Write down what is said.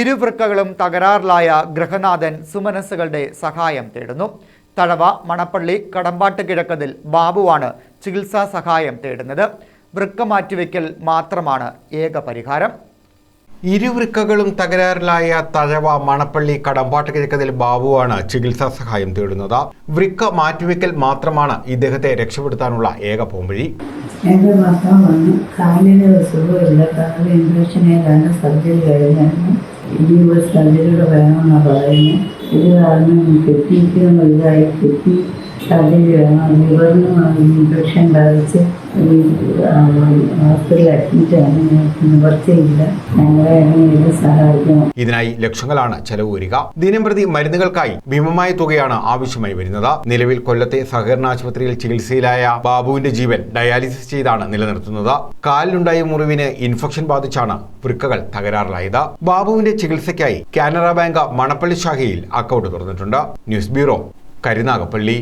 ഇരുവൃക്കകളും തകരാറിലായ ഗൃഹനാഥൻ സുമനസ്സുകളുടെ സഹായം തേടുന്നു. തഴവ മണപ്പള്ളി കടമ്പാട്ട് കിഴക്കതിൽ ബാബുവാണ് ചികിത്സാ സഹായം തേടുന്നത്. വൃക്ക മാറ്റിവെക്കൽ മാത്രമാണ് ഏക പരിഹാരം. ഇരുവൃക്കകളും തകരാറിലായ തഴവ മണപ്പള്ളി കടമ്പാട്ട് കിഴക്കതിൽ ബാബുവാണ് ചികിത്സാ സഹായം തേടുന്നത്. വൃക്ക മാറ്റിവെക്കൽ മാത്രമാണ് ഇദ്ദേഹത്തെ രക്ഷപ്പെടുത്താനുള്ള ഏക പോംവഴി. എന്റെ ഭർത്താവ് വന്നു കാലിന് സുഖമില്ല. കാലിന് ഇൻഫെക്ഷനെ കാരണം സർജറി കഴിഞ്ഞായിരുന്നു ഒരു സർജറിയുടെ വേണമെന്നാണ് പറയുന്നത് ഇത് കാരണം കെട്ടിയിരിക്കുന്ന ഇതായി കെട്ടി ലിവറിന് ഇൻഫെക്ഷൻ ബാധിച്ച് ഇതിനായി ലക്ഷങ്ങളാണ് ചെലവ് വരിക. ദിനംപ്രതി മരുന്നുകൾക്കായി ഭീമമായ തുകയാണ് ആവശ്യമായി വരുന്നത്. നിലവിൽ കൊല്ലത്തെ സഹകരണ ആശുപത്രിയിൽ ചികിത്സയിലായ ബാബുവിന്റെ ജീവൻ ഡയാലിസിസ് ചെയ്താണ് നിലനിർത്തുന്നത്. കാലിലുണ്ടായ മുറിവിന് ഇൻഫെക്ഷൻ ബാധിച്ചാണ് വൃക്കകൾ തകരാറിലായത്. ബാബുവിന്റെ ചികിത്സയ്ക്കായി കാനറ ബാങ്ക് മണപ്പള്ളി ശാഖയിൽ അക്കൗണ്ട് തുറന്നിട്ടുണ്ട്. News bureau Karunagappally.